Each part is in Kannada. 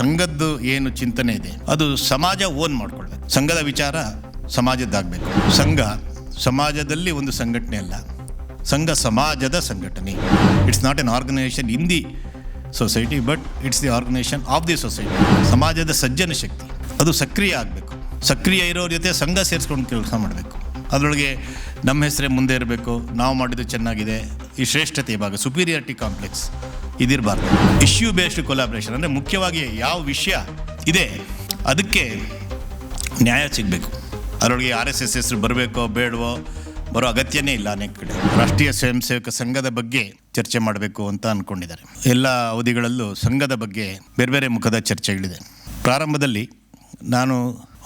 ಸಂಘದ್ದು ಏನು ಚಿಂತನೆ ಇದೆ, ಅದು ಸಮಾಜ ಓನ್ ಮಾಡ್ಕೊಳ್ಬೇಕು. ಸಂಘದ ವಿಚಾರ ಸಮಾಜದ್ದಾಗಬೇಕು. ಸಂಘ ಸಮಾಜದಲ್ಲಿ ಒಂದು ಸಂಘಟನೆ ಅಲ್ಲ, ಸಂಘ ಸಮಾಜದ ಸಂಘಟನೆ. It's not an organisation in the society but it's the organisation of the society ಸಮಾಜದ ಸಜ್ಜನ ಶಕ್ತಿ, ಅದು ಸಕ್ರಿಯ ಆಗಬೇಕು. ಸಕ್ರಿಯ ಇರೋರ ಜೊತೆ ಸಂಘ ಸೇರಿಸ್ಕೊಂಡು ಕೆಲಸ ಮಾಡಬೇಕು. ಅದರೊಳಗೆ ನಮ್ಮ ಹೆಸರೇ ಮುಂದೆ ಇರಬೇಕು. ನಾವು ಮಾಡಿದ್ದು ಚೆನ್ನಾಗಿದೆ. ಈ ಶ್ರೇಷ್ಠತೆ ಭಾಗ ಸುಪೀರಿಯಾರಿಟಿ ಕಾಂಪ್ಲೆಕ್ಸ್ ಇದಿರಬಾರ್ದು. ಇಶ್ಯೂ ಬೇಸ್ಡ್ ಕೊಲಾಬ್ರೇಷನ್ ಅಂದರೆ ಮುಖ್ಯವಾಗಿ ಯಾವ ವಿಷಯ ಇದೆ, ಅದಕ್ಕೆ ನ್ಯಾಯ ಸಿಗಬೇಕು. ಅದರೊಳಗೆ ಆರ್ ಎಸ್ ಎಸ್ ಹೆಸರು ಬರಬೇಕೋ ಬೇಡವೋ ಬರೋ ಅಗತ್ಯನೇ ಇಲ್ಲ ಅನೇಕ ಕಡೆ. ರಾಷ್ಟ್ರೀಯ ಸ್ವಯಂ ಸೇವಕ ಸಂಘದ ಬಗ್ಗೆ ಚರ್ಚೆ ಮಾಡಬೇಕು ಅಂತ ಅಂದ್ಕೊಂಡಿದ್ದಾರೆ ಎಲ್ಲ ಅವಧಿಗಳಲ್ಲೂ ಸಂಘದ ಬಗ್ಗೆ ಬೇರೆ ಬೇರೆ ಮುಖದ ಚರ್ಚೆಗಳಿದೆ. ಪ್ರಾರಂಭದಲ್ಲಿ ನಾನು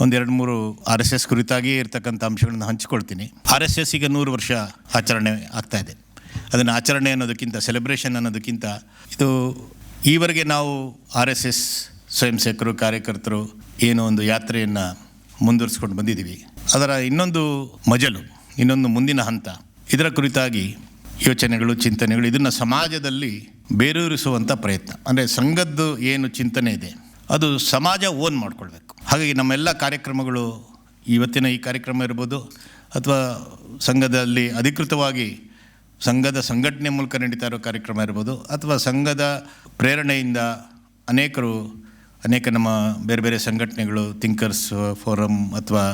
ಒಂದೆರಡು ಮೂರು ಆರ್ ಎಸ್ ಎಸ್ ಕುರಿತಾಗಿಯೇ ಇರ್ತಕ್ಕಂಥ ಅಂಶಗಳನ್ನು ಹಂಚಿಕೊಳ್ತೀನಿ. ಆರ್ ಎಸ್ ಎಸ್ ಈಗ ನೂರು ವರ್ಷ ಆಚರಣೆ ಆಗ್ತಾ ಇದೆ. ಅದನ್ನು ಆಚರಣೆ ಅನ್ನೋದಕ್ಕಿಂತ ಸೆಲೆಬ್ರೇಷನ್ ಅನ್ನೋದಕ್ಕಿಂತ, ಇದು ಈವರೆಗೆ ನಾವು ಆರ್ ಎಸ್ ಎಸ್ ಸ್ವಯಂ ಸೇವಕರು ಕಾರ್ಯಕರ್ತರು ಏನೋ ಒಂದು ಯಾತ್ರೆಯನ್ನು ಮುಂದುವರಿಸ್ಕೊಂಡು ಬಂದಿದ್ದೀವಿ. ಅದರ ಇನ್ನೊಂದು ಮಜಲು, ಇನ್ನೊಂದು ಮುಂದಿನ ಹಂತ. ಇದರ ಕುರಿತಾಗಿ ಯೋಚನೆಗಳು, ಚಿಂತನೆಗಳು ಇದನ್ನು ಸಮಾಜದಲ್ಲಿ ಬೇರೂರಿಸುವಂಥ ಪ್ರಯತ್ನ. ಅಂದರೆ ಸಂಘದ್ದು ಏನು ಚಿಂತನೆ ಇದೆ, ಅದು ಸಮಾಜ ಓನ್ ಮಾಡ್ಕೊಳ್ಬೇಕು. ಹಾಗಾಗಿ ನಮ್ಮೆಲ್ಲ ಕಾರ್ಯಕ್ರಮಗಳು ಇವತ್ತಿನ ಈ ಕಾರ್ಯಕ್ರಮ ಇರ್ಬೋದು, ಅಥವಾ ಸಂಘದಲ್ಲಿ ಅಧಿಕೃತವಾಗಿ ಸಂಘದ ಸಂಘಟನೆ ಮೂಲಕ ನಡೀತಾ ಇರೋ ಕಾರ್ಯಕ್ರಮ ಇರ್ಬೋದು ಅಥವಾ ಸಂಘದ ಪ್ರೇರಣೆಯಿಂದ ಅನೇಕರು, ಅನೇಕ ನಮ್ಮ ಬೇರೆ ಬೇರೆ ಸಂಘಟನೆಗಳು ಥಿಂಕರ್ಸ್ ಫೋರಮ್ ಅಥವಾ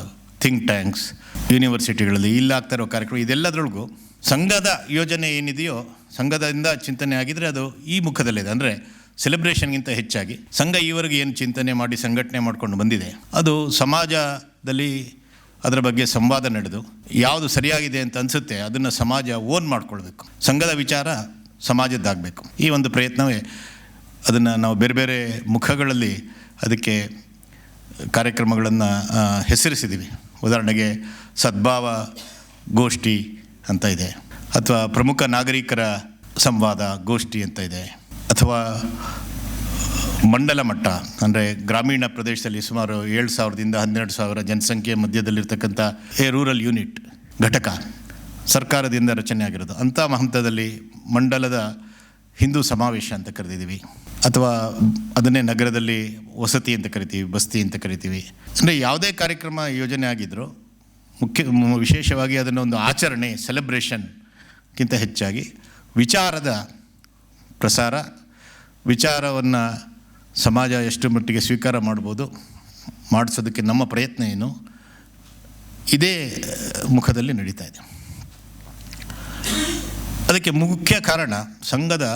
ಥಿಂಕ್ ಟ್ಯಾಂಕ್ಸ್ ಯೂನಿವರ್ಸಿಟಿಗಳಲ್ಲಿ ಇಲ್ಲಾಗ್ತಾ ಇರೋ ಕಾರ್ಯಕ್ರಮ, ಇದೆಲ್ಲದ್ರೊಳಗೂ ಸಂಘದ ಯೋಜನೆ ಏನಿದೆಯೋ, ಸಂಘದಿಂದ ಚಿಂತನೆ ಆಗಿದರೆ ಅದು ಈ ಮುಖದಲ್ಲಿದೆ. ಅಂದರೆ ಸೆಲೆಬ್ರೇಷನ್ಗಿಂತ ಹೆಚ್ಚಾಗಿ ಸಂಘ ಈವರೆಗೆ ಏನು ಚಿಂತನೆ ಮಾಡಿ, ಸಂಘಟನೆ ಮಾಡ್ಕೊಂಡು ಬಂದಿದೆ, ಅದು ಸಮಾಜದಲ್ಲಿ ಅದರ ಬಗ್ಗೆ ಸಂವಾದ ನಡೆದು ಯಾವುದು ಸರಿಯಾಗಿದೆ ಅಂತ ಅನಿಸುತ್ತೆ ಅದನ್ನು ಸಮಾಜ ಓನ್ ಮಾಡ್ಕೊಳ್ಬೇಕು. ಸಂಘದ ವಿಚಾರ ಸಮಾಜದ್ದಾಗಬೇಕು. ಈ ಒಂದು ಪ್ರಯತ್ನವೇ ಅದನ್ನು ನಾವು ಬೇರೆ ಬೇರೆ ಮುಖಗಳಲ್ಲಿ ಅದಕ್ಕೆ ಕಾರ್ಯಕ್ರಮಗಳನ್ನು ಹೆಸರಿಸಿದ್ದೀವಿ ಉದಾಹರಣೆಗೆ ಸದ್ಭಾವ ಗೋಷ್ಠಿ ಅಂತ ಇದೆ. ಅಥವಾ ಪ್ರಮುಖ ನಾಗರಿಕರ ಸಂವಾದ ಗೋಷ್ಠಿ ಅಂತ ಇದೆ. ಅಥವಾ ಮಂಡಲ ಮಟ್ಟ, ಅಂದರೆ ಗ್ರಾಮೀಣ ಪ್ರದೇಶದಲ್ಲಿ ಸುಮಾರು ಏಳು ಸಾವಿರದಿಂದ ಹನ್ನೆರಡು ಸಾವಿರ ಜನಸಂಖ್ಯೆ ಮಧ್ಯದಲ್ಲಿರ್ತಕ್ಕಂಥ ಎ ರೂರಲ್ ಯೂನಿಟ್ ಘಟಕ ಸರ್ಕಾರದಿಂದ ರಚನೆ ಆಗಿರೋದು. ಅಂಥ ಹಂತದಲ್ಲಿ ಮಂಡಲದ ಹಿಂದೂ ಸಮಾವೇಶ ಅಂತ ಕರೆದಿದ್ದೀವಿ. ಅಥವಾ ಅದನ್ನೇ ನಗರದಲ್ಲಿ ವಸತಿ ಅಂತ ಕರಿತೀವಿ, ಬಸ್ತಿ ಅಂತ ಕರಿತೀವಿ. ಅಂದರೆ ಯಾವುದೇ ಕಾರ್ಯಕ್ರಮ ಯೋಜನೆ ಆಗಿದ್ದರೂ ಮುಖ್ಯ ವಿಶೇಷವಾಗಿ ಅದನ್ನು ಒಂದು ಆಚರಣೆ ಸೆಲೆಬ್ರೇಷನ್ಗಿಂತ ಹೆಚ್ಚಾಗಿ ವಿಚಾರದ ಪ್ರಸಾರ, ವಿಚಾರವನ್ನು ಸಮಾಜ ಎಷ್ಟು ಮಟ್ಟಿಗೆ ಸ್ವೀಕಾರ ಮಾಡ್ಬೋದು ಮಾಡಿಸೋದಕ್ಕೆ ನಮ್ಮ ಪ್ರಯತ್ನ ಏನು? ಇದೇ ಮುಖದಲ್ಲಿ ನಡೀತಾ ಇದೆ. ಅದಕ್ಕೆ ಮುಖ್ಯ ಕಾರಣ ಸಂಘದ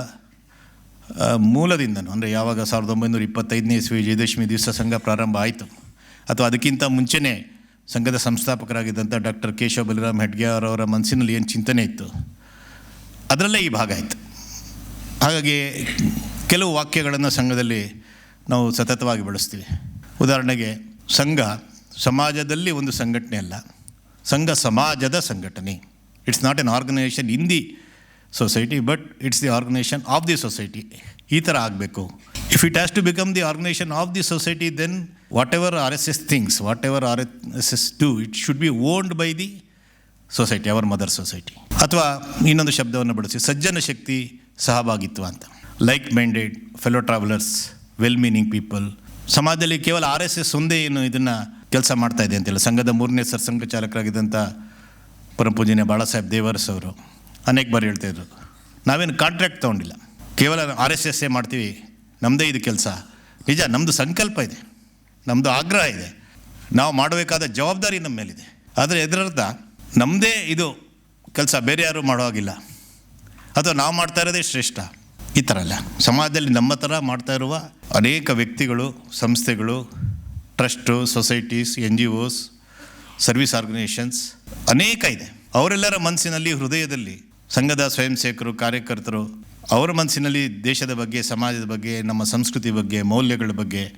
ಮೂಲದಿಂದನೂ, ಅಂದರೆ ಯಾವಾಗ ಸಾವಿರದ ಒಂಬೈನೂರ ಇಪ್ಪತ್ತೈದನೇ ಇಸ್ವಿ ವಿಜಯದಶಮಿ ದಿವಸ ಸಂಘ ಪ್ರಾರಂಭ ಆಯಿತು, ಅಥವಾ ಅದಕ್ಕಿಂತ ಮುಂಚೆನೇ ಸಂಘದ ಸಂಸ್ಥಾಪಕರಾಗಿದ್ದಂಥ ಡಾಕ್ಟರ್ ಕೇಶವ ಬಲಿರಾಮ್ ಹೆಡ್ಗೆ ಅವರವರ ಮನಸ್ಸಿನಲ್ಲಿ ಏನು ಚಿಂತನೆ ಇತ್ತು, ಅದರಲ್ಲೇ ಈ ಭಾಗ ಆಯಿತು. ಹಾಗಾಗಿ ಕೆಲವು ವಾಕ್ಯಗಳನ್ನು ಸಂಘದಲ್ಲಿ ನಾವು ಸತತವಾಗಿ ಬಳಸ್ತೀವಿ. ಉದಾಹರಣೆಗೆ, ಸಂಘ ಸಮಾಜದಲ್ಲಿ ಒಂದು ಸಂಘಟನೆ ಅಲ್ಲ. ಸಂಘ ಸಮಾಜದ ಸಂಘಟನೆ. It's not an organisation in the society but it's the organisation of the society ಈ ಥರ ಆಗಬೇಕು. If it has to become the organisation of the society then whatever R S S things whatever R S S to it should be owned by the society our mother society ಅಥವಾ ಇನ್ನೊಂದು ಶಬ್ದವನ್ನು ಬಳಸಿ, ಸಜ್ಜನ ಶಕ್ತಿ ಸಹಭಾಗಿತ್ವ ಅಂತ. Like minded fellow travellers well meaning people ಸಮಾಜದಲ್ಲಿ ಕೇವಲ ಆರ್ ಎಸ್ ಎಸ್ ಒಂದೇ ಏನು ಇದನ್ನು ಕೆಲಸ ಮಾಡ್ತಾ ಇದೆ ಅಂತಿಲ್ಲ. ಸಂಘದ ಮೂರನೇ ಸರ್ಸಂಘ ಚಾಲಕರಾಗಿದ್ದಂಥ ಪರಮ ಬಾಳಾ ಸಾಹೇಬ್ ದೇವರಸ್ ಅವರು ಅನೇಕ ಬಾರಿ ಹೇಳ್ತಾಯಿದ್ರು ನಾವೇನು ಕಾಂಟ್ರ್ಯಾಕ್ಟ್ ತೊಗೊಂಡಿಲ್ಲ. ಕೇವಲ ಆರ್ ಎಸ್ ಎಸ್ಸೇ ಮಾಡ್ತೀವಿ. ನಮ್ಮದೇ ಇದು ಕೆಲಸ. ನಿಜ ನಮ್ಮದು ಸಂಕಲ್ಪ ಇದೆ. ನಮ್ಮದು ಆಗ್ರಹ ಇದೆ. ನಾವು ಮಾಡಬೇಕಾದ ಜವಾಬ್ದಾರಿ ನಮ್ಮ ಮೇಲಿದೆ. ಆದರೆ ಇದರರ್ಥ ನಮ್ಮದೇ ಇದು ಕೆಲಸ ಬೇರೆ ಯಾರೂ ಮಾಡೋ ಹಾಗಿಲ್ಲ. ಅಥವಾ ನಾವು ಮಾಡ್ತಾ ಇರೋದೇ ಶ್ರೇಷ್ಠ. ಈ ಥರ ಅಲ್ಲ. ಸಮಾಜದಲ್ಲಿ ನಮ್ಮ ಥರ ಮಾಡ್ತಾ ಇರುವ ಅನೇಕ ವ್ಯಕ್ತಿಗಳು, ಸಂಸ್ಥೆಗಳು, trust, societies N G Os service organisations ಅನೇಕ ಇದೆ. ಅವರೆಲ್ಲರ ಮನಸ್ಸಿನಲ್ಲಿ, ಹೃದಯದಲ್ಲಿ ಸಂಘದ ಸ್ವಯಂ ಸೇವಕರು ಕಾರ್ಯಕರ್ತರು ಅವರ ಮನಸ್ಸಿನಲ್ಲಿ ದೇಶದ ಬಗ್ಗೆ, ಸಮಾಜದ ಬಗ್ಗೆ, ನಮ್ಮ ಸಂಸ್ಕೃತಿ ಬಗ್ಗೆ, ಮೌಲ್ಯಗಳ ಬಗ್ಗೆ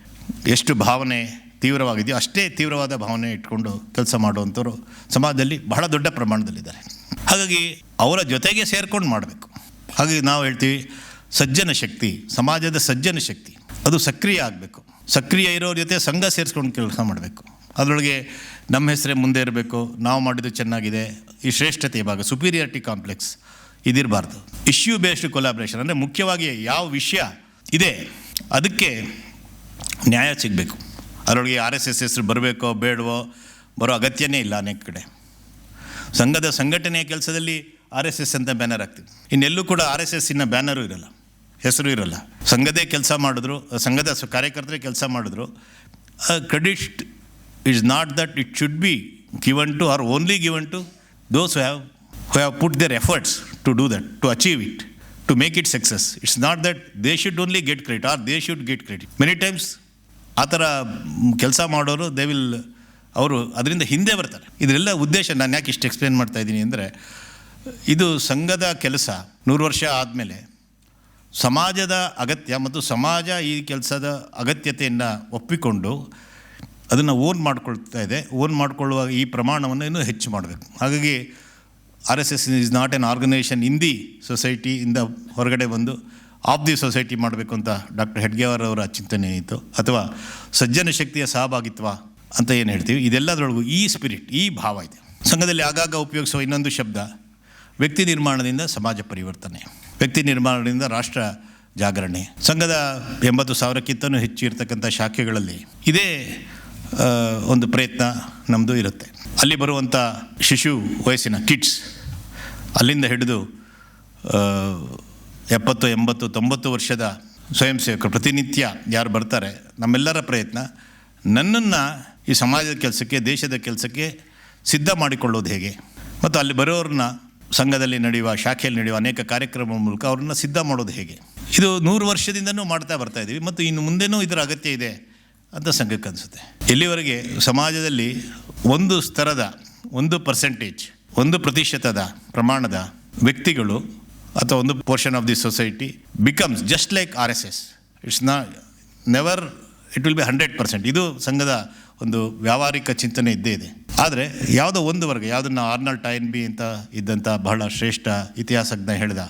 ಎಷ್ಟು ಭಾವನೆ ತೀವ್ರವಾಗಿದೆಯೋ ಅಷ್ಟೇ ತೀವ್ರವಾದ ಭಾವನೆ ಇಟ್ಕೊಂಡು ಕೆಲಸ ಮಾಡುವಂಥವ್ರು ಸಮಾಜದಲ್ಲಿ ಬಹಳ ದೊಡ್ಡ ಪ್ರಮಾಣದಲ್ಲಿದ್ದಾರೆ. ಹಾಗಾಗಿ ಅವರ ಜೊತೆಗೆ ಸೇರ್ಕೊಂಡು ಮಾಡಬೇಕು. ಹಾಗಾಗಿ ನಾವು ಹೇಳ್ತೀವಿ ಸಜ್ಜನ ಶಕ್ತಿ, ಸಮಾಜದ ಸಜ್ಜನ ಶಕ್ತಿ. ಅದು ಸಕ್ರಿಯ ಆಗಬೇಕು. ಸಕ್ರಿಯ ಇರೋರ ಜೊತೆ ಸಂಘ ಸೇರಿಸ್ಕೊಂಡು ಕೆಲಸ ಮಾಡಬೇಕು. ಅದರೊಳಗೆ ನಮ್ಮ ಹೆಸರೇ ಮುಂದೆ ಇರಬೇಕು. ನಾವು ಮಾಡಿದ್ದು ಚೆನ್ನಾಗಿದೆ. ಈ ಶ್ರೇಷ್ಠತೆ ಭಾಗ ಸುಪೀರಿಯಾರಿಟಿ ಕಾಂಪ್ಲೆಕ್ಸ್ ಇದಿರಬಾರ್ದು. ಇಶ್ಯೂ ಬೇಸ್ಡ್ ಕೊಲಾಬ್ರೇಷನ್ ಅಂದರೆ ಮುಖ್ಯವಾಗಿ ಯಾವ ವಿಷಯ ಇದೆ, ಅದಕ್ಕೆ ನ್ಯಾಯ ಸಿಗಬೇಕು. ಅದರೊಳಗೆ ಆರ್ ಎಸ್ ಎಸ್ ಹೆಸರು ಬರಬೇಕೋ ಬೇಡವೋ ಬರೋ ಅಗತ್ಯನೇ ಇಲ್ಲ ಅನೇಕ ಕಡೆ. ಸಂಘದ ಸಂಘಟನೆಯ ಕೆಲಸದಲ್ಲಿ ಆರ್ ಎಸ್ ಎಸ್ ಅಂತ ಬ್ಯಾನರ್ ಆಗ್ತೀವಿ ಇನ್ನೆಲ್ಲೂ ಕೂಡ ಆರ್ ಎಸ್ ಎಸ್ಸಿನ ಬ್ಯಾನರು ಇರಲ್ಲ. ಹೆಸರು ಇರಲ್ಲ. ಸಂಘದೇ ಕೆಲಸ ಮಾಡಿದ್ರು, ಸಂಘದ ಕಾರ್ಯಕರ್ತರೇ ಕೆಲಸ ಮಾಡಿದ್ರು. Credit is not that it should be given to R only given to those have who have put their efforts to do that to achieve it to make it success it's not that they should only get credit or they should get credit many times ಆ ಥರ ಕೆಲಸ ಮಾಡೋರು ದೇ ವಿಲ್ ಅವರು ಅದರಿಂದ ಹಿಂದೆ ಬರ್ತಾರೆ. ಇದರೆಲ್ಲ ಉದ್ದೇಶ ನಾನು ಯಾಕೆ ಇಷ್ಟು ಎಕ್ಸ್ಪ್ಲೇನ್ ಮಾಡ್ತಾ ಇದ್ದೀನಿ ಅಂದರೆ, ಇದು ಸಂಘದ ಕೆಲಸ ನೂರು ವರ್ಷ ಆದಮೇಲೆ ಸಮಾಜದ ಅಗತ್ಯ ಮತ್ತು ಸಮಾಜ ಈ ಕೆಲಸದ ಅಗತ್ಯತೆಯನ್ನು ಒಪ್ಪಿಕೊಂಡು ಅದನ್ನು ಓನ್ ಮಾಡಿಕೊಳ್ತಾ ಇದೆ. ಓನ್ ಮಾಡಿಕೊಳ್ಳುವಾಗ ಈ ಪ್ರಮಾಣವನ್ನು ಇನ್ನೂ ಹೆಚ್ಚು ಮಾಡಬೇಕು. ಹಾಗಾಗಿ R S S is not an organisation in the ಸೊಸೈಟಿಯಿಂದ ಹೊರಗಡೆ ಬಂದು ಆಫ್ ದಿ ಸೊಸೈಟಿ ಮಾಡಬೇಕು ಅಂತ ಡಾಕ್ಟರ್ ಹೆಡ್ಗೆವರ್ ಅವರ ಚಿಂತನೆ ಇತ್ತು. ಅಥವಾ ಸಜ್ಜನ ಶಕ್ತಿಯ ಸಹಭಾಗಿತ್ವ ಅಂತ ಏನು ಹೇಳ್ತೀವಿ? ಇದೆಲ್ಲದರೊಳಗೂ ಈ ಸ್ಪಿರಿಟ್ ಈ ಭಾವ ಇದೆ. ಸಂಘದಲ್ಲಿ ಆಗಾಗ ಉಪಯೋಗಿಸುವ ಇನ್ನೊಂದು ಶಬ್ದ ವ್ಯಕ್ತಿ ನಿರ್ಮಾಣದಿಂದ ಸಮಾಜ ಪರಿವರ್ತನೆ. ವ್ಯಕ್ತಿ ನಿರ್ಮಾಣದಿಂದ ರಾಷ್ಟ್ರ ಜಾಗರಣೆ. ಸಂಘದ ಎಂಬತ್ತು ಸಾವಿರಕ್ಕಿಂತಲೂ ಹೆಚ್ಚು ಇರತಕ್ಕಂಥ ಶಾಖೆಗಳಲ್ಲಿ ಇದೇ ಒಂದು ಪ್ರಯತ್ನ ನಮ್ಮದು ಇರುತ್ತೆ. ಅಲ್ಲಿ ಬರುವಂಥ ಶಿಶು ವಯಸ್ಸಿನ ಕಿಡ್ಸ್ ಅಲ್ಲಿಂದ ಹಿಡಿದು ಎಪ್ಪತ್ತು, ಎಂಬತ್ತು, ತೊಂಬತ್ತು ವರ್ಷದ ಸ್ವಯಂ ಸೇವಕರು ಪ್ರತಿನಿತ್ಯ ಯಾರು ಬರ್ತಾರೆ, ನಮ್ಮೆಲ್ಲರ ಪ್ರಯತ್ನ ನನ್ನನ್ನು ಈ ಸಮಾಜದ ಕೆಲಸಕ್ಕೆ, ದೇಶದ ಕೆಲಸಕ್ಕೆ ಸಿದ್ಧ ಮಾಡಿಕೊಳ್ಳೋದು ಹೇಗೆ. ಮತ್ತು ಅಲ್ಲಿ ಬರೋರನ್ನ ಸಂಘದಲ್ಲಿ ನಡೆಯುವ, ಶಾಖೆಯಲ್ಲಿ ನಡೆಯುವ ಅನೇಕ ಕಾರ್ಯಕ್ರಮ ಮೂಲಕ ಅವ್ರನ್ನ ಸಿದ್ಧ ಮಾಡೋದು ಹೇಗೆ? ಇದು ನೂರು ವರ್ಷದಿಂದನೂ ಮಾಡ್ತಾ ಬರ್ತಾ ಇದ್ದೀವಿ ಮತ್ತು ಇನ್ನು ಮುಂದೆನೂ ಇದರ ಅಗತ್ಯ ಇದೆ ಅಂತ ಸಂಘಕ್ಕೆ ಅನಿಸುತ್ತೆ. ಎಲ್ಲಿವರೆಗೆ ಸಮಾಜದಲ್ಲಿ ಒಂದು ಸ್ತರದ, ಒಂದು ಪರ್ಸೆಂಟೇಜ್ ಒಂದು ಪ್ರತಿಶತದ ಪ್ರಮಾಣದ ವ್ಯಕ್ತಿಗಳು ಅಥವಾ ಒಂದು portion of the society becomes just like R S S it's ನಾ never it will be hundred percent ಇದು ಸಂಘದ ಒಂದು ವ್ಯಾವಹಾರಿಕ ಚಿಂತನೆ ಇದ್ದೇ ಇದೆ. ಆದರೆ ಯಾವುದೋ ಒಂದು ವರ್ಗ ಯಾವುದನ್ನು ಆರ್ನಲ್ ಟೈನ್ ಬಿ ಅಂತ ಇದ್ದಂಥ ಬಹಳ ಶ್ರೇಷ್ಠ ಇತಿಹಾಸಜ್ಞ ಹೇಳಿದ,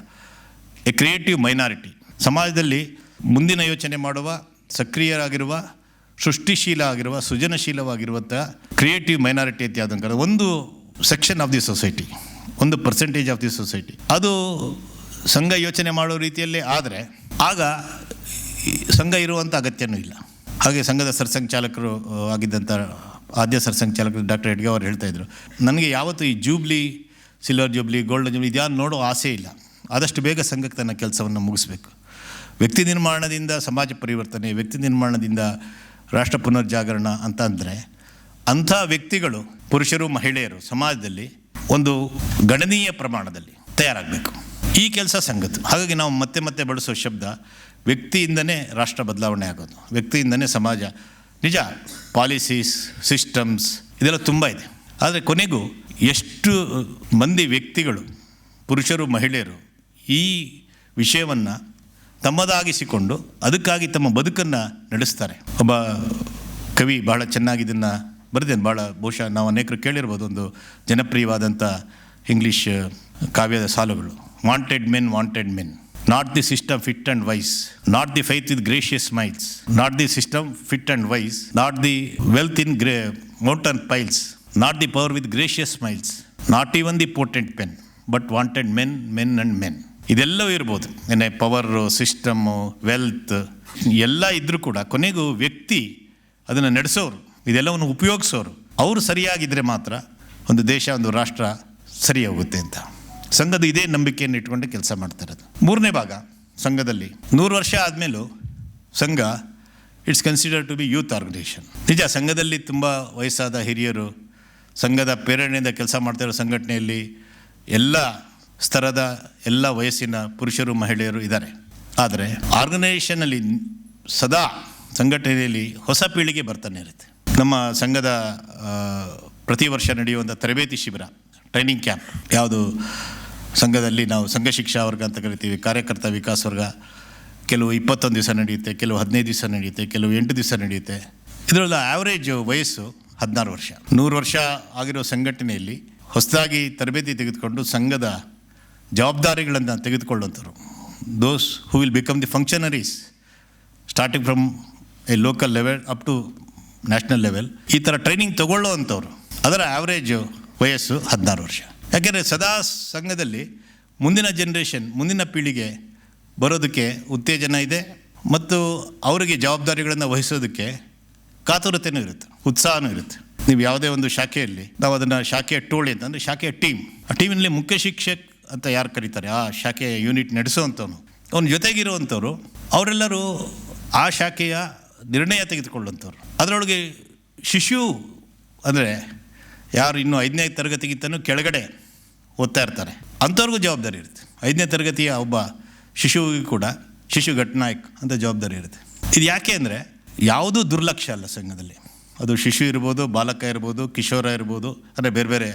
ಎ ಕ್ರಿಯೇಟಿವ್ ಮೈನಾರಿಟಿ. ಸಮಾಜದಲ್ಲಿ ಮುಂದಿನ ಯೋಚನೆ ಮಾಡುವ, ಸಕ್ರಿಯರಾಗಿರುವ ಸೃಷ್ಟಿಶೀಲ ಆಗಿರುವ ಸೃಜನಶೀಲವಾಗಿರುವಂಥ ಕ್ರಿಯೇಟಿವ್ ಮೈನಾರಿಟಿ ಅಂತ ಯಾವುದಂತ ಒಂದು ಸೆಕ್ಷನ್ ಆಫ್ ದಿ ಸೊಸೈಟಿ, ಒಂದು ಪರ್ಸೆಂಟೇಜ್ ಆಫ್ ದಿ ಸೊಸೈಟಿ. ಅದು ಸಂಘ ಯೋಚನೆ ಮಾಡೋ ರೀತಿಯಲ್ಲೇ ಆದರೆ, ಆಗ ಸಂಘ ಇರುವಂಥ ಅಗತ್ಯನೂ ಇಲ್ಲ. ಹಾಗೆ ಸಂಘದ ಸರ್ಸಂಘಚಾಲಕರು ಚಾಲಕರು ಆಗಿದ್ದಂಥ ಆದ್ಯ ಸರ್ಸಂಘಚಾಲಕರು ಡಾಕ್ಟರ್ ಹೆಡ್ಗೆ ಅವರು ಹೇಳ್ತಾ ಇದ್ರು. ನನಗೆ ಯಾವತ್ತೂ ಈ jubilee, silver jubilee golden jubilee ಇದ್ಯಾರು ನೋಡೋ ಆಸೆ ಇಲ್ಲ. ಆದಷ್ಟು ಬೇಗ ಸಂಘಕ್ಕೆ ತನ್ನ ಕೆಲಸವನ್ನು ಮುಗಿಸ್ಬೇಕು. ವ್ಯಕ್ತಿ ನಿರ್ಮಾಣದಿಂದ ಸಮಾಜ ಪರಿವರ್ತನೆ, ವ್ಯಕ್ತಿ ನಿರ್ಮಾಣದಿಂದ ರಾಷ್ಟ್ರ ಪುನರ್ಜಾಗರಣ ಅಂತ ಅಂದರೆ ಅಂಥ ವ್ಯಕ್ತಿಗಳು, ಪುರುಷರು, ಮಹಿಳೆಯರು ಸಮಾಜದಲ್ಲಿ ಒಂದು ಗಣನೀಯ ಪ್ರಮಾಣದಲ್ಲಿ ತಯಾರಾಗಬೇಕು. ಈ ಕೆಲಸ ಸಂಗತಿ ಹಾಗಾಗಿ ನಾವು ಮತ್ತೆ ಮತ್ತೆ ಬಳಸೋ ಶಬ್ದ ವ್ಯಕ್ತಿಯಿಂದನೇ ರಾಷ್ಟ್ರ ಬದಲಾವಣೆ ಆಗೋದು. ವ್ಯಕ್ತಿಯಿಂದನೇ ಸಮಾಜ ನಿಜ ಪಾಲಿಸೀಸ್ ಸಿಸ್ಟಮ್ಸ್ ಇದೆಲ್ಲ ತುಂಬ ಇದೆ. ಆದರೆ ಕೊನೆಗೂ ಎಷ್ಟು ಮಂದಿ ವ್ಯಕ್ತಿಗಳು, ಪುರುಷರು, ಮಹಿಳೆಯರು ಈ ವಿಷಯವನ್ನು ತಮ್ಮದಾಗಿಸಿಕೊಂಡು ಅದಕ್ಕಾಗಿ ತಮ್ಮ ಬದುಕನ್ನು ನಡೆಸ್ತಾರೆ. ಒಬ್ಬ ಕವಿ ಬಹಳ ಚೆನ್ನಾಗಿ ಇದನ್ನು ಬರೆದೇನು ಭಾಳ ಬಹುಶಃ ನಾವು ಅನೇಕರು ಕೇಳಿರ್ಬೋದು ಒಂದು ಜನಪ್ರಿಯವಾದಂಥ ಇಂಗ್ಲೀಷ್ ಕಾವ್ಯದ ಸಾಲುಗಳು. Wanted men wanted men not the system fit and wise not the faith with gracious smiles not the system fit and wise not the wealth in grey mountain piles not the power with gracious smiles not even the potent pen but wanted men men and men ಇದೆಲ್ಲವೂ ಇರ್ಬೋದು. ಏನೇ ಪವರು ಸಿಸ್ಟಮ್ಮು ವೆಲ್ತ್ ಎಲ್ಲ ಇದ್ದರೂ ಕೂಡ ಕೊನೆಗೂ ವ್ಯಕ್ತಿ ಅದನ್ನು ನಡೆಸೋರು, ಇದೆಲ್ಲವನ್ನು ಉಪಯೋಗಿಸೋರು. ಅವರು ಸರಿಯಾಗಿದ್ದರೆ ಮಾತ್ರ ಒಂದು ದೇಶ, ಒಂದು ರಾಷ್ಟ್ರ ಸರಿ ಹೋಗುತ್ತೆ ಅಂತ. ಸಂಘದ ಇದೇ ನಂಬಿಕೆಯನ್ನು ಇಟ್ಕೊಂಡು ಕೆಲಸ ಮಾಡ್ತಾ ಇರೋದು. ಮೂರನೇ ಭಾಗ, ಸಂಘದಲ್ಲಿ. ನೂರು ವರ್ಷ ಆದಮೇಲೂ Sangh it's consider to be youth organization ನಿಜ, ಸಂಘದಲ್ಲಿ ತುಂಬ ವಯಸ್ಸಾದ ಹಿರಿಯರು, ಸಂಘದ ಪ್ರೇರಣೆಯಿಂದ ಕೆಲಸ ಮಾಡ್ತಾ ಇರೋ ಸಂಘಟನೆಯಲ್ಲಿ ಎಲ್ಲ ಸ್ತರದ ಎಲ್ಲ ವಯಸ್ಸಿನ ಪುರುಷರು, ಮಹಿಳೆಯರು ಇದ್ದಾರೆ. ಆದರೆ ಆರ್ಗನೈಸೇಷನಲ್ಲಿ ಸದಾ ಸಂಘಟನೆಯಲ್ಲಿ ಹೊಸ ಪೀಳಿಗೆ ಬರ್ತಾನೆ ಇರುತ್ತೆ. ನಮ್ಮ ಸಂಘದ ಪ್ರತಿ ವರ್ಷ ನಡೆಯುವಂಥ ತರಬೇತಿ ಶಿಬಿರ. Training camp. ಯಾವುದು ಸಂಘದಲ್ಲಿ ನಾವು ಸಂಘ ಶಿಕ್ಷಾ ವರ್ಗ ಅಂತ ಕರಿತೀವಿ, ಕಾರ್ಯಕರ್ತ ವಿಕಾಸ ವರ್ಗ. ಕೆಲವು ಇಪ್ಪತ್ತೊಂದು ದಿವಸ ನಡೆಯುತ್ತೆ, ಕೆಲವು ಹದಿನೈದು ದಿವಸ ನಡೆಯುತ್ತೆ, ಕೆಲವು ಎಂಟು ದಿವಸ ನಡೆಯುತ್ತೆ. ಇದರಲ್ಲಿ ಆ್ಯಾವ್ರೇಜ್ ವಯಸ್ಸು ಹದಿನಾರು ವರ್ಷ. ನೂರು ವರ್ಷ ಆಗಿರೋ ಸಂಘಟನೆಯಲ್ಲಿ ಹೊಸದಾಗಿ ತರಬೇತಿ ತೆಗೆದುಕೊಂಡು ಸಂಘದ ಜವಾಬ್ದಾರಿಗಳನ್ನು ತೆಗೆದುಕೊಳ್ಳುವಂಥವ್ರು. Those who will become the functionaries starting from a local level up to national level ಈ ಥರ ಟ್ರೈನಿಂಗ್ ತಗೊಳ್ಳೋ ಅಂಥವ್ರು ಅದರ ಆ್ಯಾವ್ರೇಜು ವಯಸ್ಸು ಹದಿನಾರು ವರ್ಷ. ಯಾಕೆಂದರೆ ಸದಾ ಸಂಘದಲ್ಲಿ ಮುಂದಿನ ಜನ್ರೇಷನ್ ಮುಂದಿನ ಪೀಳಿಗೆ ಬರೋದಕ್ಕೆ ಉತ್ತೇಜನ ಇದೆ ಮತ್ತು ಅವರಿಗೆ ಜವಾಬ್ದಾರಿಗಳನ್ನು ವಹಿಸೋದಕ್ಕೆ ಕಾತುರತೆಯೂ ಇರುತ್ತೆ, ಉತ್ಸಾಹನೂ ಇರುತ್ತೆ. ನೀವು ಯಾವುದೇ ಒಂದು ಶಾಖೆಯಲ್ಲಿ, ನಾವು ಅದನ್ನು ಶಾಖೆಯ ಟೋಳಿ ಅಂತಂದರೆ ಶಾಖೆಯ ಟೀಮ್. ಆ ಟೀಮಿನಲ್ಲಿ ಮುಖ್ಯ ಶಿಕ್ಷಕ್ ಅಂತ ಯಾರು ಕರೀತಾರೆ? ಆ ಶಾಖೆಯ ಯೂನಿಟ್ ನಡೆಸೋವಂಥವನು. ಅವನ ಜೊತೆಗಿರುವಂಥವ್ರು, ಅವರೆಲ್ಲರೂ ಆ ಶಾಖೆಯ ನಿರ್ಣಯ ತೆಗೆದುಕೊಳ್ಳುವಂಥವ್ರು. ಅದರೊಳಗೆ ಶಿಶು ಅಂದರೆ ಯಾರು ಇನ್ನೂ ಐದನೇ ತರಗತಿಗಿಂತನೂ ಕೆಳಗಡೆ ಓದ್ತಾ ಇರ್ತಾರೆ. ಅಂಥವ್ರಿಗೂ ಜವಾಬ್ದಾರಿ ಇರುತ್ತೆ. ಐದನೇ ತರಗತಿಯ ಒಬ್ಬ ಶಿಶುವಿಗೂ ಕೂಡ ಶಿಶು ಘಟನಾಯಕ್ ಅಂತ ಜವಾಬ್ದಾರಿ ಇರುತ್ತೆ. ಇದು ಯಾಕೆ ಅಂದರೆ ಯಾವುದೂ ದುರ್ಲಕ್ಷ್ಯ ಅಲ್ಲ ಸಂಘದಲ್ಲಿ. ಅದು ಶಿಶು ಇರ್ಬೋದು, ಬಾಲಕ ಇರ್ಬೋದು, ಕಿಶೋರ ಇರ್ಬೋದು, ಅಂದರೆ ಬೇರೆ ಬೇರೆ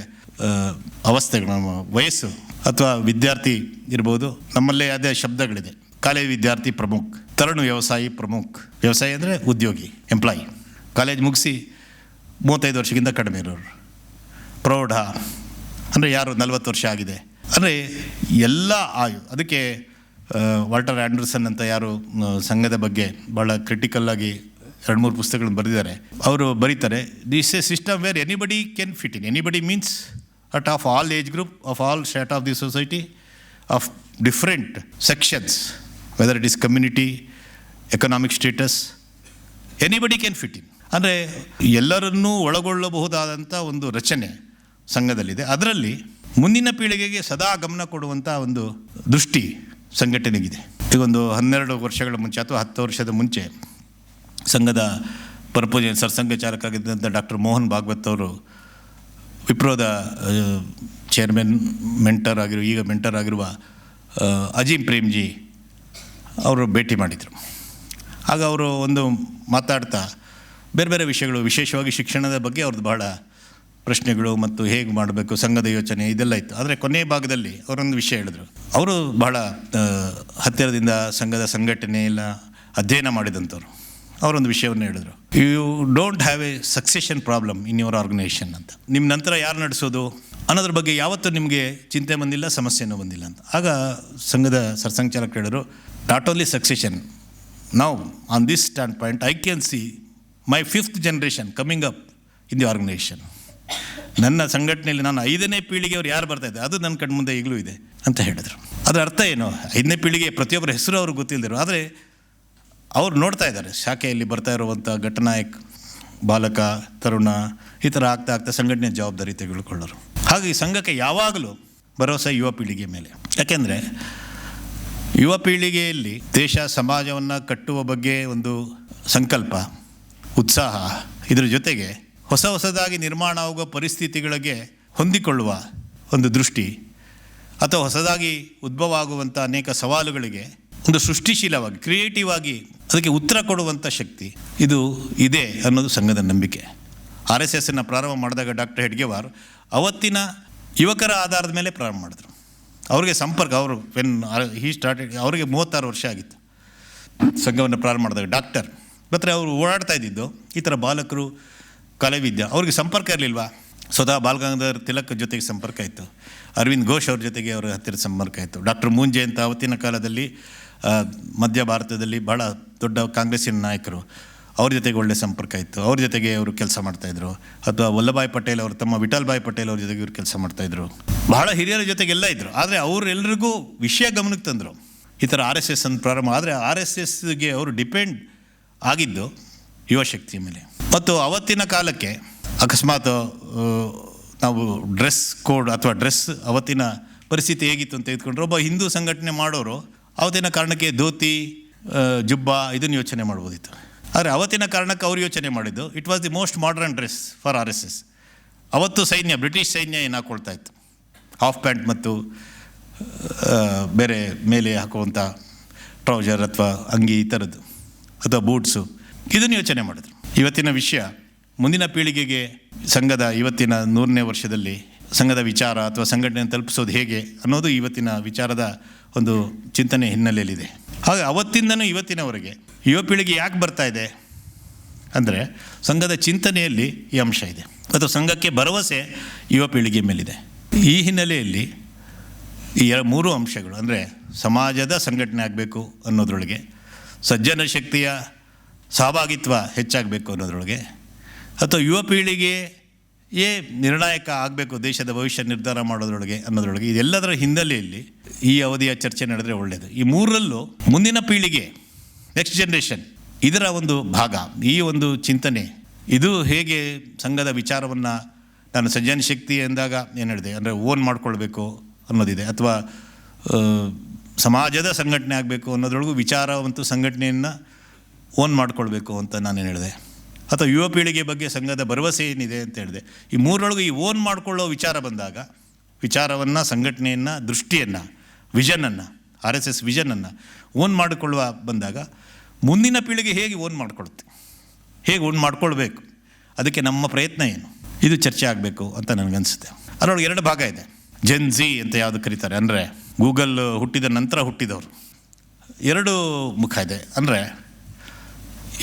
ಅವಸ್ಥೆಗಳು, ನಮ್ಮ ವಯಸ್ಸು ಅಥವಾ ವಿದ್ಯಾರ್ಥಿ ಇರ್ಬೋದು. ನಮ್ಮಲ್ಲೇ ಅದೇ ಶಬ್ದಗಳಿದೆ. ಕಾಲೇಜ್ ವಿದ್ಯಾರ್ಥಿ ಪ್ರಮುಖ್, ತರುಣ್ ವ್ಯವಸಾಯಿ ಪ್ರಮುಖ್. ವ್ಯವಸಾಯಿ ಅಂದರೆ ಉದ್ಯೋಗಿ ಎಂಪ್ಲಾಯಿ ಕಾಲೇಜ್ ಮುಗಿಸಿ ಮೂವತ್ತೈದು ವರ್ಷಕ್ಕಿಂತ ಕಡಿಮೆ ಇರೋರು. ಪ್ರೌಢ. ಅಂದರೆ ಯಾರು ನಲವತ್ತು ವರ್ಷ ಆಗಿದೆ. ಅಂದರೆ ಎಲ್ಲ ಆಯು, ಅದಕ್ಕೆ ವಾಲ್ಟರ್ ಆ್ಯಂಡರ್ಸನ್ ಅಂತ ಯಾರು ಸಂಘದ ಬಗ್ಗೆ ಭಾಳ ಕ್ರಿಟಿಕಲ್ಲಾಗಿ ಎರಡು ಮೂರು ಪುಸ್ತಕಗಳನ್ನು ಬರೆದಿದ್ದಾರೆ. ಅವರು ಬರೀತಾರೆ this a system where anybody can fit in anybody means at of all age group of all state of the society of different sections whether it is community economic status anybody can fit in ಅಂದರೆ ಎಲ್ಲರನ್ನೂ ಒಳಗೊಳ್ಳಬಹುದಾದಂಥ ಒಂದು ರಚನೆ. ಸಂಘದಲ್ಲಿದೆ. ಅದರಲ್ಲಿ ಮುಂದಿನ ಪೀಳಿಗೆಗೆ ಸದಾ ಗಮನ ಕೊಡುವಂಥ ಒಂದು ದೃಷ್ಟಿ ಸಂಘಟನೆಗಿದೆ. ಈಗೊಂದು ಹನ್ನೆರಡು ವರ್ಷಗಳ ಮುಂಚೆ ಅಥವಾ ಹತ್ತು ವರ್ಷದ ಮುಂಚೆ ಸಂಘದ ಪರಪೂಜೆ ಸರ್ಸಂಘ ಚಾಲಕರಾಗಿದ್ದಂಥ ಡಾಕ್ಟರ್ ಮೋಹನ್ ಭಾಗವತ್ ಅವರು ವಿಪ್ರೋದ ಚೇರ್ಮನ್ ಮೆಂಟರ್ ಆಗಿರುವ, ಈಗ ಮೆಂಟರ್ ಆಗಿರುವ ಅಜೀಂ ಪ್ರೇಮ್ಜಿ ಅವರು ಭೇಟಿ ಮಾಡಿದರು. ಆಗ ಅವರು ಒಂದು ಮಾತಾಡ್ತಾ ಬೇರೆ ಬೇರೆ ವಿಷಯಗಳು, ವಿಶೇಷವಾಗಿ ಶಿಕ್ಷಣದ ಬಗ್ಗೆ ಅವ್ರದ್ದು ಬಹಳ ಪ್ರಶ್ನೆಗಳು ಮತ್ತು ಹೇಗೆ ಮಾಡಬೇಕು ಸಂಘದ ಯೋಚನೆ ಇದೆಲ್ಲ ಇತ್ತು. ಆದರೆ ಕೊನೆಯ ಭಾಗದಲ್ಲಿ ಅವರೊಂದು ವಿಷಯ ಹೇಳಿದರು. ಅವರು ಬಹಳ ಹತ್ತಿರದಿಂದ ಸಂಘದ ಸಂಘಟನೆ ಎಲ್ಲ ಅಧ್ಯಯನ ಮಾಡಿದಂಥವ್ರು. ಅವರೊಂದು ವಿಷಯವನ್ನು ಹೇಳಿದರು. You don't have a succession problem in your organization ಅಂತ. ನಿಮ್ಮ ನಂತರ ಯಾರು ನಡೆಸೋದು? ಅನ್ನೋದ್ರ ಬಗ್ಗೆ ಯಾವತ್ತೂ ನಿಮಗೆ ಚಿಂತೆ ಬಂದಿಲ್ಲ, ಸಮಸ್ಯೆನೂ ಬಂದಿಲ್ಲ ಅಂತ. ಆಗ ಸಂಘದ ಸರ್ಸಂಘಚಾಲಕ ಹೇಳಿದರು ನಾಟ್ ಓನ್ಲಿ ಸಕ್ಸೆಷನ್ ನಾವು on this standpoint I can see my fifth generation coming up in the organization ನನ್ನ ಸಂಘಟನೆಯಲ್ಲಿ ನಾನು ಐದನೇ ಪೀಳಿಗೆಯವ್ರು ಯಾರು ಬರ್ತಾ ಇದ್ದಾರೆ? ಅದು ನನ್ನ ಕಣ್ಮುಂದೆ ಈಗಲೂ ಇದೆ ಅಂತ ಹೇಳಿದರು. ಅದರ ಅರ್ಥ ಏನು? ಐದನೇ ಪೀಳಿಗೆ ಪ್ರತಿಯೊಬ್ಬರ ಹೆಸರು ಅವ್ರಿಗೆ ಗೊತ್ತಿಲ್ಲದಿರು ಆದರೆ ಅವ್ರು ನೋಡ್ತಾ ಇದ್ದಾರೆ. ಶಾಖೆಯಲ್ಲಿ ಬರ್ತಾ ಇರುವಂಥ ಘಟನಾಯಕ್, ಬಾಲಕ, ತರುಣ ಈ ಥರ ಆಗ್ತಾ ಆಗ್ತಾ ಸಂಘಟನೆ ಜವಾಬ್ದಾರಿ ತೆಗೆದುಕೊಳ್ಳೋರು. ಹಾಗೆ ಈ ಸಂಘಕ್ಕೆ ಯಾವಾಗಲೂ ಭರವಸೆ ಯುವ ಪೀಳಿಗೆ ಮೇಲೆ. ಯಾಕೆಂದರೆ ಯುವ ಪೀಳಿಗೆಯಲ್ಲಿ ದೇಶ, ಸಮಾಜವನ್ನು ಕಟ್ಟುವ ಬಗ್ಗೆ ಒಂದು ಸಂಕಲ್ಪ, ಉತ್ಸಾಹ ಇದರ ಜೊತೆಗೆ ಹೊಸ ಹೊಸದಾಗಿ ನಿರ್ಮಾಣ ಆಗುವ ಪರಿಸ್ಥಿತಿಗಳಿಗೆ ಹೊಂದಿಕೊಳ್ಳುವ ಒಂದು ದೃಷ್ಟಿ, ಅಥವಾ ಹೊಸದಾಗಿ ಉದ್ಭವ ಆಗುವಂಥ ಅನೇಕ ಸವಾಲುಗಳಿಗೆ ಒಂದು ಸೃಷ್ಟಿಶೀಲವಾಗಿ ಕ್ರಿಯೇಟಿವ್ ಆಗಿ ಅದಕ್ಕೆ ಉತ್ತರ ಕೊಡುವಂಥ ಶಕ್ತಿ ಇದು ಇದೆ ಅನ್ನೋದು ಸಂಘದ ನಂಬಿಕೆ. ಆರ್ ಎಸ್ ಎಸ್ಸನ್ನು ಪ್ರಾರಂಭ ಮಾಡಿದಾಗ ಡಾಕ್ಟರ್ ಹೆಡ್ಗೆವಾರ್ ಅವತ್ತಿನ ಯುವಕರ ಆಧಾರದ ಮೇಲೆ ಪ್ರಾರಂಭ ಮಾಡಿದ್ರು. ಅವರಿಗೆ ಸಂಪರ್ಕ, ಅವರು ವೆನ್ ಹೀ ಸ್ಟಾರ್ಟ್ ಅವರಿಗೆ ಮೂವತ್ತಾರು ವರ್ಷ ಆಗಿತ್ತು. ಸಂಘವನ್ನು ಪ್ರಾರಂಭ ಮಾಡಿದಾಗ ಡಾಕ್ಟರ್ ಮತ್ತು ಅವರು ಓಡಾಡ್ತಾ ಇದ್ದಿದ್ದು, ಈ ಥರ ಬಾಲಕರು ಕಲಾವಿದ್ಯ. ಅವ್ರಿಗೆ ಸಂಪರ್ಕ ಇರಲಿಲ್ವಾ? ಸ್ವತಃ ಬಾಲಗಂಗಾಧರ್ ತಿಲಕ್ ಜೊತೆಗೆ ಸಂಪರ್ಕ ಇತ್ತು ಅರವಿಂದ್ ಘೋಷ್ ಅವ್ರ ಜೊತೆಗೆ ಅವರ ಹತ್ತಿರ ಸಂಪರ್ಕ ಇತ್ತು ಡಾಕ್ಟರ್ ಮೂಂಜೆ ಅಂತ ಅವತ್ತಿನ ಕಾಲದಲ್ಲಿ ಮಧ್ಯ ಭಾರತದಲ್ಲಿ ಬಹಳ ದೊಡ್ಡ ಕಾಂಗ್ರೆಸ್ಸಿನ ನಾಯಕರು. ಅವ್ರ ಜೊತೆಗೆ ಒಳ್ಳೆ ಸಂಪರ್ಕ ಇತ್ತು ಅವ್ರ ಜೊತೆಗೆ ಅವರು ಕೆಲಸ ಮಾಡ್ತಾಯಿದ್ರು ಅಥವಾ ವಲ್ಲಭಾಯ್ ಪಟೇಲ್ ಅವರು, ತಮ್ಮ ವಿಠಲ್ ಭಾಯ್ ಪಟೇಲ್ ಅವ್ರ ಜೊತೆಗೆ ಇವರು ಕೆಲಸ ಮಾಡ್ತಾಯಿದ್ರು ಬಹಳ ಹಿರಿಯರ ಜೊತೆಗೆಲ್ಲ ಇದ್ದರು ಆದರೆ ಅವರೆಲ್ಲರಿಗೂ ವಿಷಯ ಗಮನಕ್ಕೆ ತಂದರು. ಈ ಥರ ಆರ್ ಎಸ್ ಎಸ್ ಅಂತ ಪ್ರಾರಂಭ ಆದರೆ ಆರ್ ಎಸ್ ಎಸ್ಗೆ ಅವರು ಡಿಪೆಂಡ್ ಆಗಿದ್ದು ಯುವಶಕ್ತಿಯ ಮೇಲೆ. ಮತ್ತು ಅವತ್ತಿನ ಕಾಲಕ್ಕೆ ಅಕಸ್ಮಾತ್ ನಾವು ಡ್ರೆಸ್ ಕೋಡ್ ಅಥವಾ ಡ್ರೆಸ್ ಅವತ್ತಿನ ಪರಿಸ್ಥಿತಿ ಹೇಗಿತ್ತು ಅಂತ ತೆಗೆದುಕೊಂಡ್ರೆ, ಒಬ್ಬ ಹಿಂದೂ ಸಂಘಟನೆ ಮಾಡೋರು ಅವತ್ತಿನ ಕಾರಣಕ್ಕೆ ಧೋತಿ ಜುಬ್ಬ ಇದನ್ನು ಯೋಚನೆ ಮಾಡ್ಬೋದಿತ್ತು. ಆದರೆ ಅವತ್ತಿನ ಕಾರಣಕ್ಕೆ ಅವ್ರು ಯೋಚನೆ ಮಾಡಿದ್ದು it was the most modern dress for R S S ಅವತ್ತು ಸೈನ್ಯ, ಬ್ರಿಟಿಷ್ ಸೈನ್ಯ ಏನು ಹಾಕ್ಕೊಳ್ತಾ ಇತ್ತು. ಹಾಫ್ ಪ್ಯಾಂಟ್ ಮತ್ತು ಬೇರೆ ಮೇಲೆ ಹಾಕುವಂಥ ಟ್ರೌಸರ್ ಅಥವಾ ಅಂಗಿ ಈ ಥರದ್ದು, ಅಥವಾ ಬೂಟ್ಸು ಇದನ್ನು ಯೋಚನೆ ಮಾಡಿದ್ರು. ಇವತ್ತಿನ ವಿಷಯ, ಮುಂದಿನ ಪೀಳಿಗೆಗೆ ಸಂಘದ ಇವತ್ತಿನ ನೂರನೇ ವರ್ಷದಲ್ಲಿ ಸಂಘದ ವಿಚಾರ ಅಥವಾ ಸಂಘಟನೆ ತಲುಪಿಸೋದು ಹೇಗೆ ಅನ್ನೋದು ಇವತ್ತಿನ ವಿಚಾರದ ಒಂದು ಚಿಂತನೆ ಹಿನ್ನೆಲೆಯಲ್ಲಿದೆ. ಹಾಗೆ ಅವತ್ತಿಂದನೂ ಇವತ್ತಿನವರೆಗೆ ಯುವ ಪೀಳಿಗೆ ಯಾಕೆ ಬರ್ತಾ ಇದೆ ಅಂದರೆ ಸಂಘದ ಚಿಂತನೆಯಲ್ಲಿ ಈ ಅಂಶ ಇದೆ. ಅಥವಾ ಸಂಘಕ್ಕೆ ಭರವಸೆ ಯುವ ಪೀಳಿಗೆ ಮೇಲಿದೆ. ಈ ಹಿನ್ನೆಲೆಯಲ್ಲಿ ಈ ಮೂರು ಅಂಶಗಳು ಅಂದರೆ ಸಮಾಜದ ಸಂಘಟನೆ ಆಗಬೇಕು ಅನ್ನೋದ್ರೊಳಗೆ, ಸಜ್ಜನ ಶಕ್ತಿಯ ಸಹಭಾಗಿತ್ವ ಹೆಚ್ಚಾಗಬೇಕು ಅನ್ನೋದ್ರೊಳಗೆ. ಅಥವಾ ಯುವ ಪೀಳಿಗೆಯೇ ನಿರ್ಣಾಯಕ ಆಗಬೇಕು ದೇಶದ ಭವಿಷ್ಯ ನಿರ್ಧಾರ ಮಾಡೋದ್ರೊಳಗೆ ಅನ್ನೋದ್ರೊಳಗೆ, ಇದೆಲ್ಲದರ ಹಿನ್ನೆಲೆಯಲ್ಲಿ ಈ ಅವಧಿಯ ಚರ್ಚೆ ನಡೆದರೆ ಒಳ್ಳೆಯದು ಈ ಮೂರರಲ್ಲೂ ಮುಂದಿನ ಪೀಳಿಗೆ ನೆಕ್ಸ್ಟ್ ಜನ್ರೇಷನ್ ಇದರ ಒಂದು ಭಾಗ, ಈ ಒಂದು ಚಿಂತನೆ. ಇದು ಹೇಗೆ ಸಂಘದ ವಿಚಾರವನ್ನು ನಾನು ಸಜ್ಜನ ಶಕ್ತಿ ಎಂದಾಗ ಏನು ಹೇಳಿದೆ ಅಂದರೆ ಓನ್ ಮಾಡ್ಕೊಳ್ಬೇಕು ಅನ್ನೋದಿದೆ. ಅಥವಾ ಸಮಾಜದ ಸಂಘಟನೆ ಆಗಬೇಕು ಅನ್ನೋದ್ರೊಳಗೂ ವಿಚಾರ ಮತ್ತು ಸಂಘಟನೆಯನ್ನು ಓನ್ ಮಾಡ್ಕೊಳ್ಬೇಕು ಅಂತ ನಾನೇನು ಹೇಳಿದೆ. ಅಥವಾ ಯುವ ಪೀಳಿಗೆ ಬಗ್ಗೆ ಸಂಘದ ಭರವಸೆ ಏನಿದೆ ಅಂತ ಹೇಳಿದೆ. ಈ ಮೂರರೊಳಗೆ ಈ ಓನ್ ಮಾಡ್ಕೊಳ್ಳೋ ವಿಚಾರ ಬಂದಾಗ, ವಿಚಾರವನ್ನು, ಸಂಘಟನೆಯನ್ನು, ದೃಷ್ಟಿಯನ್ನು, ವಿಷನನ್ನು, ಆರ್ ಎಸ್ ಎಸ್ ವಿಷನನ್ನು ಓನ್ ಮಾಡಿಕೊಳ್ಳುವ ಬಂದಾಗ, ಮುಂದಿನ ಪೀಳಿಗೆ ಹೇಗೆ ಓನ್ ಮಾಡ್ಕೊಳುತ್ತೆ? ಹೇಗೆ ಓನ್ ಮಾಡ್ಕೊಳ್ಬೇಕು? ಅದಕ್ಕೆ ನಮ್ಮ ಪ್ರಯತ್ನ ಏನು? ಇದು ಚರ್ಚೆ ಆಗಬೇಕು ಅಂತ ನನಗನ್ಸುತ್ತೆ. ಅದರೊಳಗೆ ಎರಡು ಭಾಗ ಇದೆ. ಜೆನ್ ಝಿ ಅಂತ ಯಾವುದು ಕರೀತಾರೆ? ಅಂದರೆ ಗೂಗಲ್ ಹುಟ್ಟಿದ ನಂತರ ಹುಟ್ಟಿದವರು. ಎರಡು ಮುಖ ಇದೆ. ಅಂದರೆ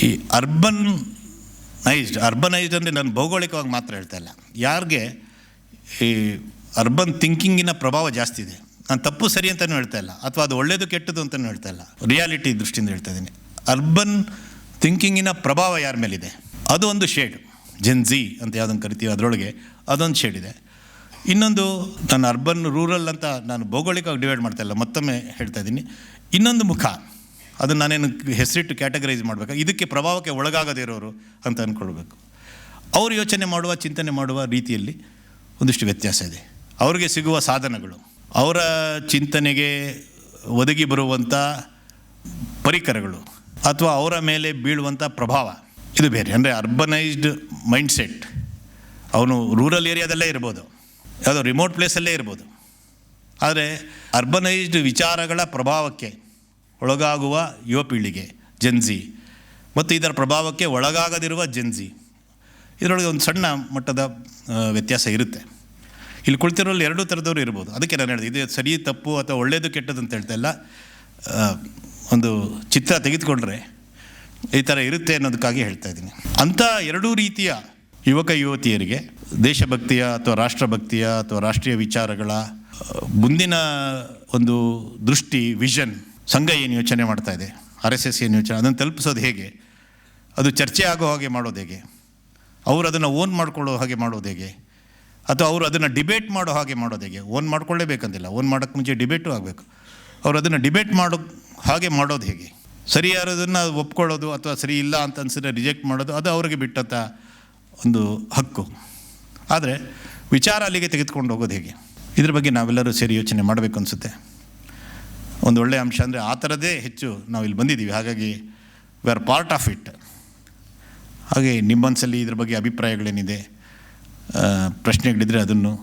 ಈ ಅರ್ಬನ್ ನೈಸ್ಡ್ ಅರ್ಬನೈಸ್ಡ್ ಅಂದರೆ ನಾನು ಭೌಗೋಳಿಕವಾಗಿ ಮಾತ್ರ ಹೇಳ್ತಾ ಇಲ್ಲ. ಯಾರಿಗೆ ಈ ಅರ್ಬನ್ ಥಿಂಕಿಂಗಿನ ಪ್ರಭಾವ ಜಾಸ್ತಿ ಇದೆ? ನಾನು ತಪ್ಪು ಸರಿ ಅಂತಲೂ ಹೇಳ್ತಾ ಇಲ್ಲ. ಅಥವಾ ಅದು ಒಳ್ಳೆಯದು ಕೆಟ್ಟದ್ದು ಅಂತಲೂ ಹೇಳ್ತಾ ಇಲ್ಲ. ರಿಯಾಲಿಟಿ ದೃಷ್ಟಿಯಿಂದ ಹೇಳ್ತಾ ಇದ್ದೀನಿ ಅರ್ಬನ್ ಥಿಂಕಿಂಗಿನ ಪ್ರಭಾವ ಯಾರ ಮೇಲಿದೆ? ಅದು ಒಂದು ಶೇಡ್ ಜೆನ್ ಝಿ ಅಂತ ಯಾವುದನ್ನು ಕರಿತೀವಿ ಅದರೊಳಗೆ ಅದೊಂದು ಶೇಡ್ ಇದೆ. ಇನ್ನೊಂದು ನಾನು ಅರ್ಬನ್ ರೂರಲ್ ಅಂತ ನಾನು ಭೌಗೋಳಿಕವಾಗಿ ಡಿವೈಡ್ ಮಾಡ್ತಾ ಇಲ್ಲ, ಮತ್ತೊಮ್ಮೆ ಹೇಳ್ತಾ ಇದ್ದೀನಿ ಇನ್ನೊಂದು ಮುಖ. ಅದನ್ನು ನಾನೇನು ಹೆಸರಿಟ್ಟು ಕ್ಯಾಟಗರೈಸ್ ಮಾಡಬೇಕು? ಇದಕ್ಕೆ ಪ್ರಭಾವಕ್ಕೆ ಒಳಗಾಗದೇ ಇರೋರು ಅಂತ ಅಂದ್ಕೊಳ್ಬೇಕು ಅವರು ಯೋಚನೆ ಮಾಡುವ, ಚಿಂತನೆ ಮಾಡುವ ರೀತಿಯಲ್ಲಿ ಒಂದಿಷ್ಟು ವ್ಯತ್ಯಾಸ ಇದೆ. ಅವರಿಗೆ ಸಿಗುವ ಸಾಧನಗಳು, ಅವರ ಚಿಂತನೆಗೆ ಒದಗಿ ಬರುವಂಥ ಪರಿಕರಗಳು, ಅಥವಾ ಅವರ ಮೇಲೆ ಬೀಳುವಂಥ ಪ್ರಭಾವ, ಇದು ಬೇರೆ. ಅಂದರೆ ಅರ್ಬನೈಸ್ಡ್ ಮೈಂಡ್ಸೆಟ್ ಅವನು ರೂರಲ್ ಏರಿಯಾದಲ್ಲೇ ಇರ್ಬೋದು, ಯಾವುದೋ ರಿಮೋಟ್ ಪ್ಲೇಸಲ್ಲೇ ಇರ್ಬೋದು. ಆದರೆ ಅರ್ಬನೈಸ್ಡ್ ವಿಚಾರಗಳ ಪ್ರಭಾವಕ್ಕೆ ಒಳಗಾಗುವ ಯುವ ಪೀಳಿಗೆ ಜೆನ್ಜಿ ಮತ್ತು ಇದರ ಪ್ರಭಾವಕ್ಕೆ ಒಳಗಾಗದಿರುವ ಜೆನ್ಜಿ ಇದರೊಳಗೆ ಒಂದು ಸಣ್ಣ ಮಟ್ಟದ ವ್ಯತ್ಯಾಸ ಇರುತ್ತೆ. ಇಲ್ಲಿ ಕುಳಿತಿರೋಲ್ಲಿ ಎರಡೂ ಥರದವರು ಇರ್ಬೋದು. ಅದಕ್ಕೆ ನಾನು ಹೇಳಿದೆ, ಇದು ಸರಿ, ತಪ್ಪು ಅಥವಾ ಒಳ್ಳೆಯದು ಕೆಟ್ಟದ್ದು ಅಂತ ಹೇಳ್ತಾ ಇಲ್ಲ. ಒಂದು ಚಿತ್ರ ತೆಗೆದುಕೊಂಡ್ರೆ ಈ ಥರ ಇರುತ್ತೆ ಅನ್ನೋದಕ್ಕಾಗಿ ಹೇಳ್ತಾ ಇದ್ದೀನಿ. ಅಂಥ ಎರಡೂ ರೀತಿಯ ಯುವಕ, ಯುವತಿಯರಿಗೆ ದೇಶಭಕ್ತಿಯ ಅಥವಾ ರಾಷ್ಟ್ರಭಕ್ತಿಯ ಅಥವಾ ರಾಷ್ಟ್ರೀಯ ವಿಚಾರಗಳ ಮುಂದಿನ ಒಂದು ದೃಷ್ಟಿ ವಿಷನ್ ಸಂಘ ಏನು ಯೋಚನೆ ಮಾಡ್ತಾ ಇದೆ? ಆರ್ ಎಸ್ ಎಸ್ ಏನು ಯೋಚನೆ? ಅದನ್ನು ತಲುಪಿಸೋದು ಹೇಗೆ? ಅದು ಚರ್ಚೆ ಆಗೋ ಹಾಗೆ ಮಾಡೋದು ಹೇಗೆ? ಅವರು ಅದನ್ನು ಓನ್ ಮಾಡ್ಕೊಳ್ಳೋ ಹಾಗೆ ಮಾಡೋದು ಹೇಗೆ? ಅಥವಾ ಅವರು ಅದನ್ನು ಡಿಬೇಟ್ ಮಾಡೋ ಹಾಗೆ ಮಾಡೋದು ಹೇಗೆ? ಓನ್ ಮಾಡ್ಕೊಳ್ಳೇಬೇಕಂತಿಲ್ಲ ಓನ್ ಮಾಡೋಕ್ಕೆ ಮುಂಚೆ ಡಿಬೇಟು ಆಗಬೇಕು. ಅವರು ಅದನ್ನು ಡಿಬೇಟ್ ಮಾಡೋ ಹಾಗೆ ಮಾಡೋದು ಹೇಗೆ? ಸರಿಯಾದದನ್ನು ಒಪ್ಕೊಳ್ಳೋದು ಅಥವಾ ಸರಿ ಇಲ್ಲ ಅಂತ ಅನ್ಸಿದ್ರೆ ರಿಜೆಕ್ಟ್ ಮಾಡೋದು, ಅದು ಅವರಿಗೆ ಬಿಟ್ಟಂಥ ಒಂದು ಹಕ್ಕು. ಆದರೆ ವಿಚಾರ ಅಲ್ಲಿಗೆ ತೆಗೆದುಕೊಂಡು ಹೋಗೋದು ಹೇಗೆ? ಇದ್ರ ಬಗ್ಗೆ ನಾವೆಲ್ಲರೂ ಸೇರಿ ಯೋಚನೆ ಮಾಡಬೇಕು ಅನಿಸುತ್ತೆ. ಒಂದು ಒಳ್ಳೆಯ ಅಂಶ ಅಂದರೆ ಆ ಥರದೇ ಹೆಚ್ಚು ನಾವು ಇಲ್ಲಿ ಬಂದಿದ್ದೀವಿ. ಹಾಗಾಗಿ we are part of it ಹಾಗೆ ನಿಮ್ಮ ಇದ್ರ ಬಗ್ಗೆ ಅಭಿಪ್ರಾಯಗಳೇನಿದೆ? ಪ್ರಶ್ನೆಗಳಿದ್ದರೆ ಅದನ್ನು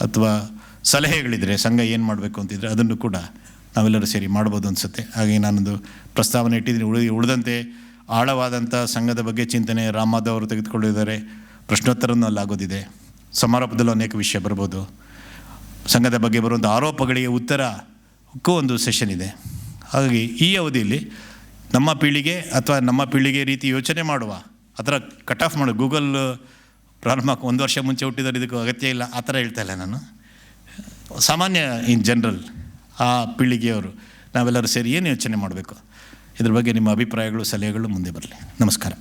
ಅಥವಾ ಸಲಹೆಗಳಿದ್ದರೆ ಸಂಘ ಏನು ಮಾಡಬೇಕು ಅಂತಿದ್ರೆ ಅದನ್ನು ಕೂಡ ನಾವೆಲ್ಲರೂ ಸೇರಿ ಮಾಡ್ಬೋದು ಅನಿಸುತ್ತೆ. ಹಾಗೆ ನಾನೊಂದು ಪ್ರಸ್ತಾವನೆ ಇಟ್ಟಿದ್ದೀನಿ. ಉಳಿದು ಉಳಿದಂತೆ ಆಳವಾದಂಥ ಸಂಘದ ಬಗ್ಗೆ ಚಿಂತನೆ ರಾಮಮಾಧವ್ ಅವರು ತೆಗೆದುಕೊಂಡಿದ್ದಾರೆ. ಪ್ರಶ್ನೋತ್ತರನೂ ಅಲ್ಲಾಗೋದಿದೆ. ಸಮಾರೋಪದಲ್ಲೂ ಅನೇಕ ವಿಷಯ ಬರ್ಬೋದು. ಸಂಘದ ಬಗ್ಗೆ ಬರುವಂಥ ಆರೋಪಗಳಿಗೆ ಉತ್ತರಕ್ಕೂ ಒಂದು ಸೆಷನ್ ಇದೆ. ಹಾಗಾಗಿ ಈ ಅವಧಿಯಲ್ಲಿ ನಮ್ಮ ಪೀಳಿಗೆ ಅಥವಾ ನಮ್ಮ ಪೀಳಿಗೆ ರೀತಿ ಯೋಚನೆ ಮಾಡುವ ಆ ಥರ ಕಟ್ ಆಫ್ ಮಾಡು ಗೂಗಲ್ ಪ್ರಾರಂಭ ಒಂದು ವರ್ಷ ಮುಂಚೆ ಹುಟ್ಟಿದವರು ಇದಕ್ಕೂ ಅಗತ್ಯ ಇಲ್ಲ, ಆ ಥರ ಹೇಳ್ತಾ ಇಲ್ಲ ನಾನು. ಸಾಮಾನ್ಯ ಇನ್ ಜನರಲ್ ಆ ಪೀಳಿಗೆಯವರು, ನಾವೆಲ್ಲರೂ ಸೇರಿ ಏನು ಯೋಚನೆ ಮಾಡಬೇಕು? ಇದ್ರ ಬಗ್ಗೆ ನಿಮ್ಮ ಅಭಿಪ್ರಾಯಗಳು, ಸಲಹೆಗಳು ಮುಂದೆ ಬರಲಿ. ನಮಸ್ಕಾರ.